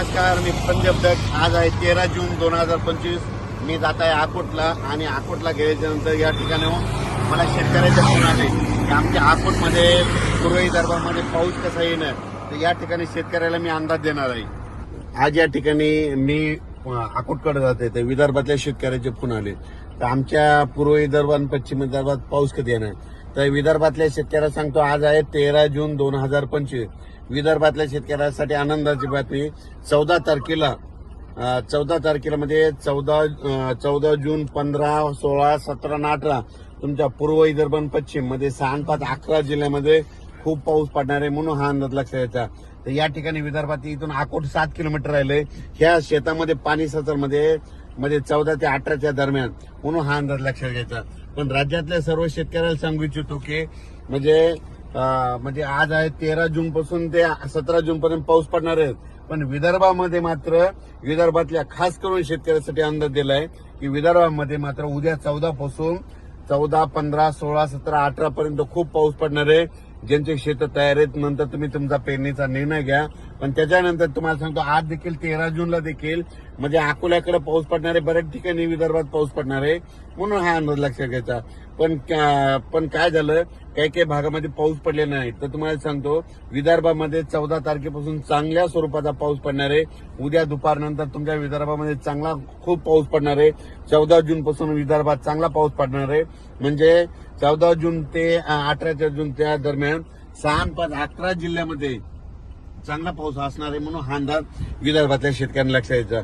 नमस्कार मी पंजाब दत्त आज आहे तेरा जून दोन हजार पंचवीस. मी जात आहे आकोटला आणि आकोटला गेल्याच्यानंतर या ठिकाणाहून हो, मला शेतकऱ्याचे फोन आले की आमच्या आकोटमध्ये पूर्व विदर्भामध्ये पाऊस कसा येणार तर या ठिकाणी शेतकऱ्याला मी अंदाज देणार आहे. आज या ठिकाणी मी आकोटकडे जाते तर विदर्भातल्या शेतकऱ्याचे फोन आले. तर आमच्या पूर्व विदर्भ आणि पश्चिम विदर्भात पाऊस कधी येणार? तर विदर्भातल्या शेतकऱ्याला सांगतो आज आहे तेरा जून दोन हजार पंचवीस. विदर्भातल्या शेतकऱ्यासाठी आनंदाची बातमी चौदा तारखेला चौदा तारखेला म्हणजे चौदा चौदा जून पंधरा सोळा सतरा आणि अठरा तुमच्या पूर्व विदर्भ आणि पश्चिममध्ये सहा पाच अकरा जिल्ह्यामध्ये खूप पाऊस पडणार आहे म्हणून हा अंदाज लक्षात यायचा तर या ठिकाणी विदर्भात इथून अकोट सात किलोमीटर राहिले. ह्या शेतामध्ये पाणी सचरमध्ये म्हणजे चौदा ते अठराच्या दरम्यान. म्हणून हा अंदाज लक्षात घ्यायचा. पण राज्यातल्या सर्व शेतकऱ्याला सांगू इच्छितो की म्हणजे म्हणजे आज आहे तेरा जून पासून ते सतरा जून पर्यंत पाऊस पडणार आहे. पण विदर्भामध्ये मात्र विदर्भातल्या खास करून शेतकऱ्यासाठी अंदाज दिलाय की विदर्भामध्ये मात्र उद्या चौदा पासून चौदा पंधरा सोळा सतरा अठरा पर्यंत खूप पाऊस पडणार आहे. ज्यांचे शेत तयार आहेत नंतर तुम्ही तुमचा पेरणीचा निर्णय घ्या. पण त्याच्यानंतर तुम्हाला सांगतो आज देखील तेरा जूनला देखील म्हणजे अकोल्याकडे पाऊस पडणार आहे बऱ्याच ठिकाणी विदर्भात पाऊस पडणार आहे म्हणून हा अंदाज लक्षात घ्यायचा. पण पण काय झालं काही काही भागामध्ये पाऊस पडले नाही. तर तुम्हाला सांगतो विदर्भामध्ये चौदा तारखेपासून चांगल्या स्वरूपाचा पाऊस पडणार आहे उद्या दुपारनंतर तुमच्या विदर्भामध्ये चांगला खूप पाऊस पडणार आहे चौदा जून पासून विदर्भात चांगला पाऊस पडणार. आहे म्हणजे चौदा जून ते अठरा जून त्या दरम्यान सहा पाच अकरा जिल्ह्यामध्ये चांगला पाऊस असणार आहे म्हणून हा अंदाज विदर्भातल्या शेतकऱ्यांना लक्षात यायचा